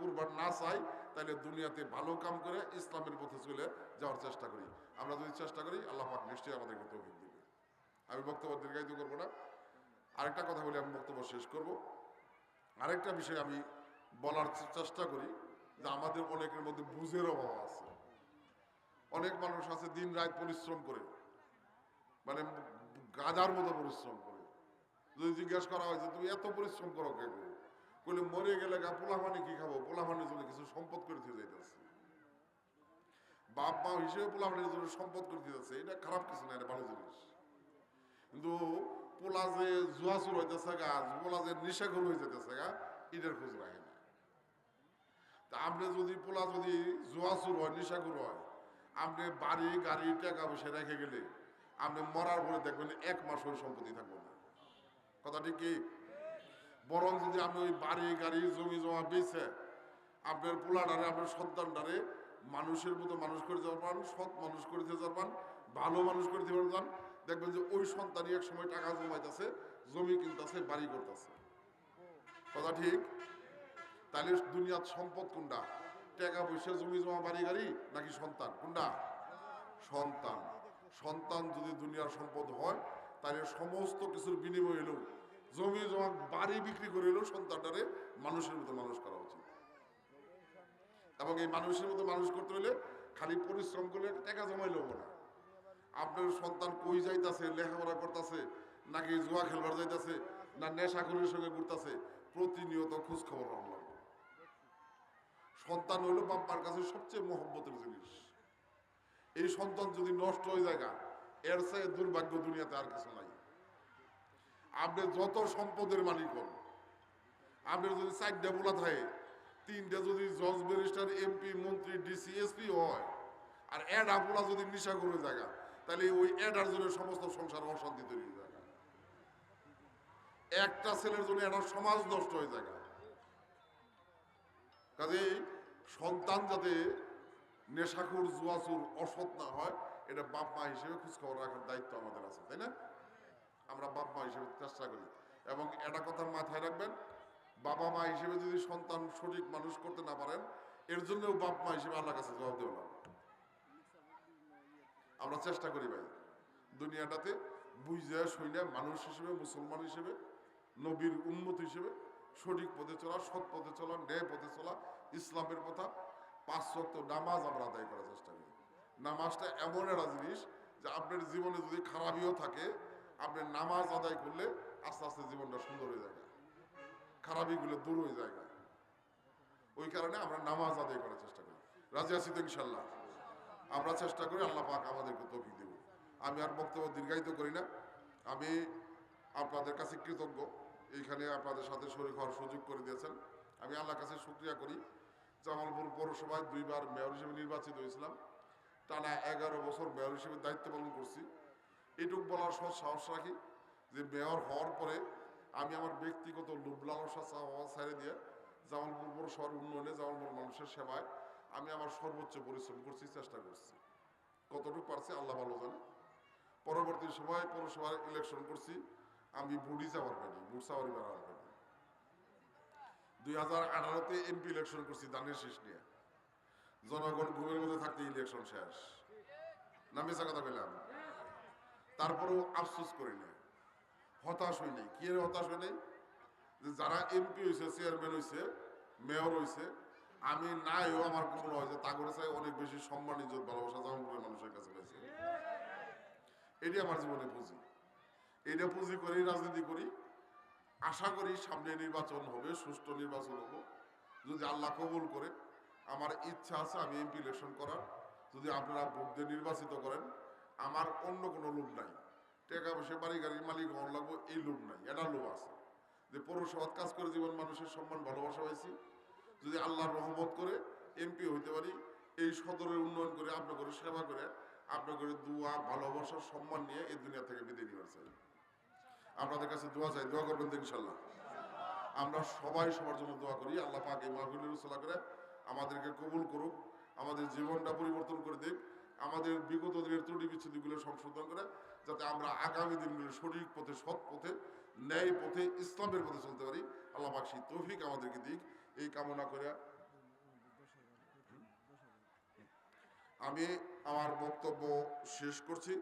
পূর্বার না চাই তাহলে দুনিয়াতে ভালো কাম করে ইসলামের পথে চলে যাওয়ার চেষ্টা করি। আমরা যদি চেষ্টা করি, আল্লাহ পাক নিশ্চয়ই আমাদেরকে তৌফিক দিবে। আমি বক্তব্য দীর্ঘায়িত করব না। আরেকটা কথা বলে আমি বক্তব্য শেষ করব। আরেকটা বিষয় আমি বলার চেষ্টা করি, যে আমাদের অনেকের মধ্যে বুঝের অভাব আছে। অনেক মানুষ আছে দিন রাত পরিশ্রম করে মানে গাদার মতো পরিশ্রম করে। যদি জিজ্ঞেস করা হয় যে, তুমি এত পরিশ্রম করো কে গো? বলে মরে গেলে গা পোলাহানি কি খাব? পোলাহানির জন্য কিছু সম্পদ করে দিয়ে যাইতেছে। বাপ মা হিসেবে পোলাহানির জন্য সম্পদ করে দিয়ে যাচ্ছে। এটা খারাপ কিছু না, এটা ভালো জিনিস। কিন্তু পোলা যে জুয়াচুর হইতেছে গা, পোলা যে নিশাখর হয়ে যেতেছে গা, এটার খোঁজ রাখে না। তা আপনি যদি পোলা যদি জুয়াচুর হয় নিশাখর হয়, আপনি বাড়ি, গাড়ি, টাকা পয়সা রেখে গেলে আপনি মরার পরে দেখবেন এক মাস ওই সম্পত্তি থাকবে না। কথা ঠিক কি? বরং যদি আপনি ওই বাড়ি, গাড়ি, জমি, জমা বেছে আপনার পোলাডারে, আপনার সন্তানডারে মানুষের মতো মানুষ করে যেতে পারেন সৎ মানুষ করে দিতে পারবেন ভালো মানুষ করে দিতে পারবেন দেখবেন যে ওই সন্তানই এক সময় টাকা জমাইতেছে, জমি কিনতেছে, বাড়ি করতেছে। কথা ঠিক? তাহলে দুনিয়ার সম্পদ কোনটা? টাকা পয়সা, জমি, জমা, বাড়ি, গাড়ি নাকি সন্তান? কোনটা? সন্তান। সন্তান যদি দুনিয়ার সম্পদ হয়, তাহলে সমস্ত কিছুর বিনিময় এলেও জমা বাড়ি বিক্রি করে সন্তানটারে মানুষের মতো মানুষ করা উচিত। এবং এই মানুষের মতো মানুষ করতে হলে খালি পরিশ্রম করলে টাকা লব না। আপনার সন্তান কই যাইতাছে, লেখাপড়া করতেছে, নাকি জুয়া খেলবার যাইতাছে, না নেশাখুরের সঙ্গে ঘুরতেছে, প্রতিনিয়ত খোঁজ খবর রাখলাম সন্তান হইল বাপ্পার কাছে সবচেয়ে মহব্বতের জিনিস। এই সন্তান যদি নষ্ট হয়ে যায় এর চেয়ে দুর্ভাগ্য দুনিয়াতে আর কিছু নাই। আপনি যত সম্পদের মালিক হন আপনার যদি চারটা বোলা থাকে, তিনটা যদি জজ, ব্যারিস্টার, এমপি, মন্ত্রী, ডিসি, এসপি হয়, আর এডা পোলা যদি নিশা করে জায়গা, তাহলে ওই এডার জন্য সমস্ত সংসার অশান্তি তৈরি হয়ে যায়। একটা ছেলের জন্য একটা সমাজ নষ্ট হয়ে যায়। কাজেই সন্তান যাতে নেশাখুর, জুয়াচুর, অসৎ না হয়, এটা বাপ মা হিসেবে খোঁজখবর রাখার দায়িত্ব আমাদের আছে, তাই না? আমরা বাপ মা হিসেবে চেষ্টা করি। এবং এটা কথার মাথায় রাখবেন, বাবা মা হিসেবে যদি সন্তান সঠিক মানুষ করতে না পারেন, এর জন্যও বাপ মা হিসেবে আল্লাহ কাছে জবাব দেব না আমরা চেষ্টা করি ভাই, দুনিয়াটাতে বুঝে শুনে মানুষ হিসেবে, মুসলমান হিসেবে, নবীর উন্মত হিসেবে সঠিক পথে চলা, সৎ পথে চলা, ন্যায় পথে চলা, ইসলামের কথা পাঁচ শক্ত নামাজ আমরা আদায় করার চেষ্টা করি। নামাজটা এমন একটা জিনিস যে আপনার জীবনে যদি খারাপিও থাকে আপনি নামাজ আদায় করলে আস্তে আস্তে জীবনটা সুন্দর হয়ে যায়। খারাপিগুলো দূর হয়ে যায়। ওই কারণে আমরা নামাজ আদায় করার চেষ্টা করি। রাজি আছি তো ইনশাল্লাহ আমরা চেষ্টা করি আল্লাহ পাক আমাদেরকে তফিক দেব। আমি আর বক্তব্য দীর্ঘায়িত করি না। আমি আপনাদের কাছে কৃতজ্ঞ। এইখানে আপনাদের সাথে শরীর হওয়ার সুযোগ করে দিয়েছেন। আমি আল্লাহর কাছে শুক্রিয়া করি। জামালপুর পৌরসভায় দুইবার মেয়র হিসেবে নির্বাচিত হয়েছিলাম। টানা এগারো বছর মেয়র হিসেবে দায়িত্ব পালন করছি। এটুক বলার সৎ সাহস রাখি যে মেয়র হওয়ার পরে আমি আমার ব্যক্তিগত লোভ লালসা চাওয়া ছেড়ে দিয়ে জামালপুর পৌরসভার উন্নয়নে, জামালপুর মানুষের সেবায় আমি আমার সর্বোচ্চ পরিশ্রম করছি, চেষ্টা করছি। কতটুকু পারছি আল্লাহ ভালো জানে। পরবর্তী সময় পৌরসভার ইলেকশন করছি, আমি বুড়ি যাওয়ার পাইনি বুট সাওয়ারি বেড়ার দুই হাজার আঠারোতে এমপি ইলেকশন করছি দানের শেষ নিয়ে। জনগণ ঘুমের মধ্যে থাকতে ইলেকশন শেষ। না মেসা কথা পেলাম তারপরেও আফসোস করি নাই। হতাশ হই নাই। কি হতাশ হই নাই? যে যারা এমপি হয়েছে চেয়ারম্যান হয়েছে মেয়র হয়েছে আমি নাইও আমার কোনো হয়েছে করে চাই অনেক বেশি সম্মান, ইজ্জত, ভালোবাসা জামালপুরের মানুষের কাছে পেয়েছে এটি আমার জীবনে পুঁজি। এটা পুঁজি করেই রাজনীতি করি। আশা করি সামনে নির্বাচন হবে, সুষ্ঠু নির্বাচন হব। যদি আল্লাহ কবুল করে, আমার ইচ্ছা আছে আমি এমপি ইলেকশন করার। যদি আপনারা ভোট দিয়ে নির্বাচিত করেন আমার অন্য কোনো লোভ নাই। টাকা পয়সা, বাড়ি গাড়ির মালিক হওয়ার লাগবো, এই লোভ নাই, এটা লোভ আছে। যে পৌরসভার কাজ করে জীবন, মানুষের সম্মান, ভালোবাসা পাইছি। যদি আল্লাহর রহমত করে এমপি হইতে পারি, এই সদরের উন্নয়ন করে আপনার সেবা করে আপনার করে দুয়া, ভালোবাসা, সম্মান নিয়ে এই দুনিয়া থেকে বিদায় নিবার চাই। আপনাদের কাছে দোয়া চাই, দোয়া করবেন ইনশাল্লাহ। আমরা সবাই সবার জন্য দোয়া করি, আল্লাহ পাক উসলা করে আমাদেরকে কবুল করুক, আমাদের জীবনটা পরিবর্তন করে দিক। আমাদের বিগত দিনের ত্রুটি বিচ্ছুতিগুলো সংশোধন করে যাতে আমরা আগামী দিনগুলো সঠিক পথে, সৎ পথে, ন্যায় পথে, ইসলামের পথে চলতে পারি। আল্লাহ বাক্সি তৌফিক আমাদেরকে দিক। এই কামনা করে আমি আমার বক্তব্য শেষ করছি।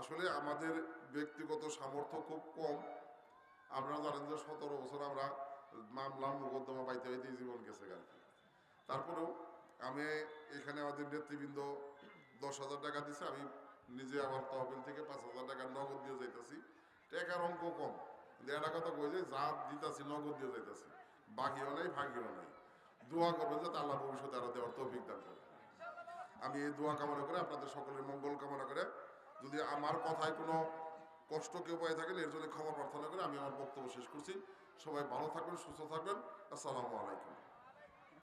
আসলে আমাদের ব্যক্তিগত সামর্থ্য খুব কম। আপনারা জানেন যে সতেরো বছর আমরা মামলা, মোকদ্দমা পাইতে পাইতে জীবন গেছে আর তারপরেও আমি এখানে আমাদের নেতৃবৃন্দ দশ হাজার টাকা দিছে, আমি নিজে আমার তহবিল থেকে পাঁচ হাজার টাকা নগদ দিয়ে যাইতেছি। টাকার অঙ্ক কম, কিন্তু একটা কথা কই যে যা দিতেছি নগদ দিয়ে যাইতেছি, বাকিও নাই, ভাগিও নাই। দোয়া করবেন যাতে আল্লাহ ভবিষ্যতে আরও দেওয়ার তৌফিক দান করে আমি এই দোয়া কামনা করে আপনাদের সকলের মঙ্গল কামনা করে, যদি আমার কথায় কোনো কষ্ট কেউ পাই থাকেন, এর জন্য ক্ষমা প্রার্থনা করে আমি আমার বক্তব্য শেষ করছি। সবাই ভালো থাকবেন, সুস্থ থাকবেন। আসসালামু আলাইকুম।